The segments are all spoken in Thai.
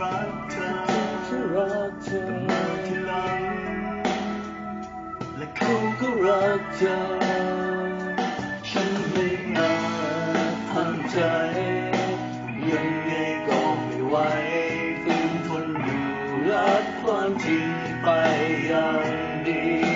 รักเธอฉันรักเธอแต่มาทีหลังและเขาก็รักเธอ ฉันไม่อาจทำใจยังไงก็ไม่ไหวฝืนทนอยู่รักความจริงไปอย่างดี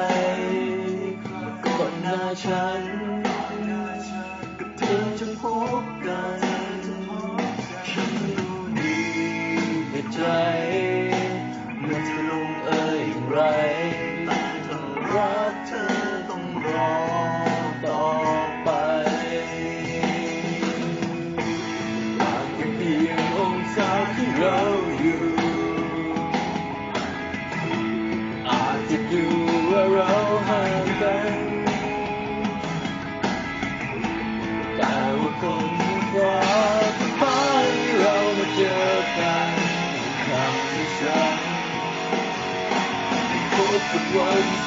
ฉันกับเธอจะพบกัน ฉันรู้ดีในใจมันจะลงเอ่ยอย่างไรแต่ถ้ารักเธอต้องรอต่อไปอาจเป็นเพียงองศาที่เรา what the world is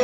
you.